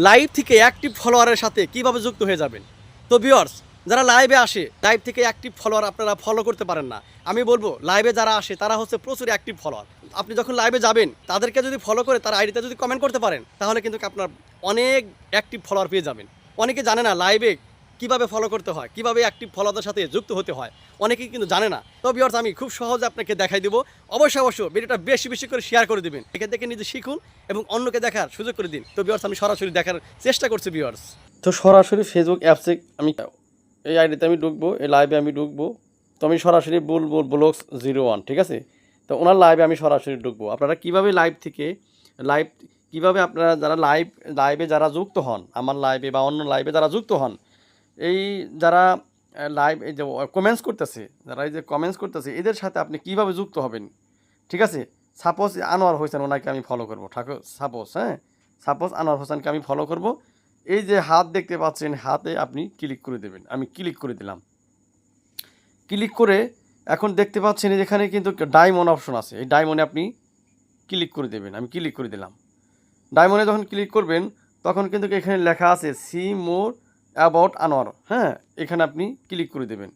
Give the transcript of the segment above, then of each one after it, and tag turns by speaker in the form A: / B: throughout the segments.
A: Live থেকে active ফলোয়ারের সাথে কীভাবে যুক্ত হয়ে যাবেন? তো ভিওর্স যারা লাইভে আসে লাইভ থেকে অ্যাক্টিভ ফলোয়ার আপনারা ফলো করতে পারেন না। আমি বলব লাইভে যারা আসে, তারা হচ্ছে প্রচুর অ্যাক্টিভ ফলোয়ার আপনি যখন লাইভে যাবেন, তাদেরকে যদি ফলো করে, তার আইডিতে যদি কমেন্ট করতে পারেন, তাহলে কিন্তু আপনার অনেক অ্যাক্টিভ ফলোয়ার পেয়ে যাবেন। অনেকে জানে না লাইভে কীভাবে ফলো করতে হয়, কীভাবে অ্যাক্টিভ ফলোয়ারদের সাথে যুক্ত হতে হয়, অনেকেই কিন্তু জানে না। তো ভিউয়ার্স আমি খুব সহজে আপনাকে দেখাই দেবো। অবশ্যই অবশ্যই ভিডিওটা বেশি বেশি করে শেয়ার করে দিবেন। এখান থেকে নিজে শিখুন এবং অন্যকে দেখার সুযোগ করে দিন। তো ভিউয়ার্স আমি সরাসরি দেখার চেষ্টা করছি ভিউয়ার্স তো সরাসরি ফেসবুক অ্যাপসে আমি এই আইডিতে আমি ঢুকবো, এই লাইভে আমি ঢুকবো। তো আমি সরাসরি বলব ব্লগস জিরো ওয়ান ঠিক আছে? তো ওনার লাইভে আমি সরাসরি ঢুকবো। আপনারা কীভাবে লাইভ থেকে লাইভ কীভাবে আপনারা যারা লাইভ লাইভে যারা যুক্ত হন, আমার লাইভে বা অন্য লাইভে যারা যুক্ত হন এই যারা লাইভ এই যে কমেন্টস করতেছে, যারা এই যে কমেন্টস করতেছে, এদের সাথে আপনি কীভাবে যুক্ত হবেন? ঠিক আছে? সাপোজ আনোয়ার হোসেন ওনাকে আমি ফলো করব। ঠাকুর সাপোজ হ্যাঁ? সাপোজ আনোয়ার হোসেনকে আমি ফলো করব। এই যে হাত দেখতে পাচ্ছেন, হাতে আপনি ক্লিক করে দেবেন। আমি ক্লিক করে দিলাম। ক্লিক করে এখন দেখতে পাচ্ছেন এখানে কিন্তু ডায়মন্ড অপশন আছে। এই ডায়মন্ডে আপনি ক্লিক করে দেবেন। আমি ক্লিক করে দিলাম। ডায়মন্ডে যখন ক্লিক করবেন, তখন কিন্তু এখানে লেখা আছে সি মোর অ্যাবাউট আনোয়ার। হ্যাঁ এখানে আপনি ক্লিক করে দেবেন।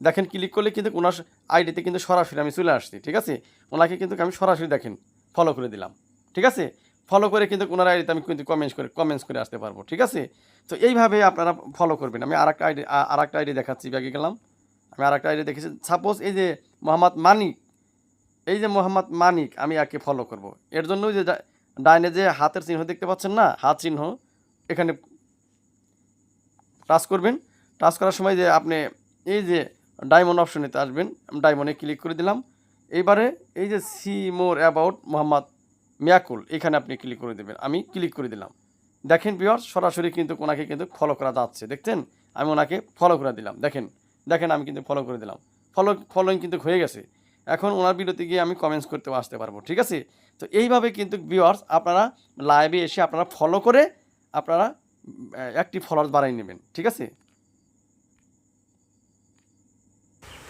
A: দেখেন, ক্লিক করলে কিন্তু ওনার আইডিতে কিন্তু সরাসরি আমি চলে আসছি, ঠিক আছে? ওনাকে কিন্তু আমি সরাসরি দেখেন ফলো করে দিলাম, ঠিক আছে? ফলো করে কিন্তু ওনার আইডিতে আমি কিন্তু কমেন্টস করে কমেন্টস করে আসতে পারব, ঠিক আছে? তো এইভাবে আপনারা ফলো করবেন। আমি আর একটা আইডি আর একটা আইডি দেখাচ্ছি, ব্যাগে গেলাম। আমি আর একটা আইডি দেখেছি। সাপোজ এই যে মোহাম্মদ মানিক, এই যে মোহাম্মদ মানিক, আমি একে ফলো করব। এর জন্য যে ডাইনে যে হাতের চিহ্ন দেখতে পাচ্ছেন না, হাত চিহ্ন, এখানে টাচ করবেন। টাচ করার সময় যে আপনি এই যে ডায়মন্ড অপশনেতে আসবেন ডায়মন্ডে ক্লিক করে দিলাম। এইবারে এই যে see more about Mohammad Miakul এখানে আপনি ক্লিক করে দেবেন। আমি ক্লিক করে দিলাম। দেখেন পিওর সরাসরি কিন্তু ওনাকে কিন্তু ফলো করা যাচ্ছে। দেখছেন? আমি ওনাকে ফলো করে দিলাম। দেখেন? দেখেন, আমি কিন্তু ফলো করে দিলাম। ফলো ফলোইং কিন্তু হয়ে গেছে। এখন ওনার ভিডিওতে গিয়ে আমি কমেন্টস করতে আসতে পারব, ঠিক আছে? তো এইভাবে কিন্তু ভিউয়ার্স আপনারা লাইভে এসে আপনারা ফলো করে আপনারা একটি ফলোয়ার বাড়াই নেবেন, ঠিক আছে?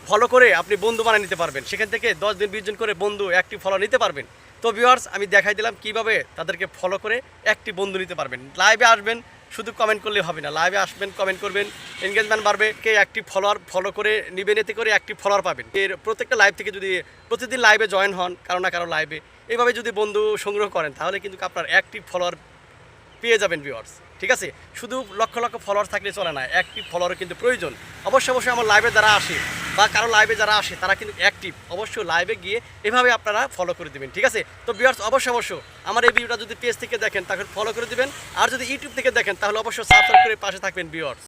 A: ফলো করে আপনি বন্ধু বানিয়ে নিতে পারবেন। সেখান থেকে দশ দিন, বিশ দিন করে বন্ধু একটি ফলো নিতে পারবেন। তো ভিউয়ার্স আমি দেখাই দিলাম কীভাবে তাদেরকে ফলো করে একটি বন্ধু নিতে পারবেন। লাইভে আসবেন, শুধু কমেন্ট করলে হবে না। লাইভে আসবেন কমেন্ট করবেন এনগেজমেন্ট বাড়বে, কে একটি ফলোয়ার ফলো করে নিবেন, এতে করে একটি ফলোয়ার পাবেন। এর প্রত্যেকটা লাইভ থেকে যদি প্রতিদিন লাইভে জয়েন হন, কারও না কারও লাইভে এইভাবে যদি বন্ধু সংগ্রহ করেন, তাহলে কিন্তু আপনার একটি ফলোয়ার পেয়ে যাবেন ভিউয়ার্স ঠিক আছে? শুধু লক্ষ লক্ষ ফলোয়ার থাকলে চলে না অ্যাক্টিভ ফলোয়ার কিন্তু প্রয়োজন। অবশ্যই অবশ্যই আমার লাইভে যারা আসে বা কারও লাইভে যারা আসে, তারা কিন্তু অ্যাক্টিভ অবশ্যই লাইভে গিয়ে এভাবে আপনারা ফলো করে দেবেন, ঠিক আছে? তো ভিউয়ার্স অবশ্যই অবশ্যই, আমার এই ভিডিওটা যদি পেজ থেকে দেখেন, তাহলে ফলো করে দেবেন। আর যদি ইউটিউব থেকে দেখেন, তাহলে অবশ্যই সাবস্ক্রাইব করে পাশে থাকবেন ভিউয়ার্স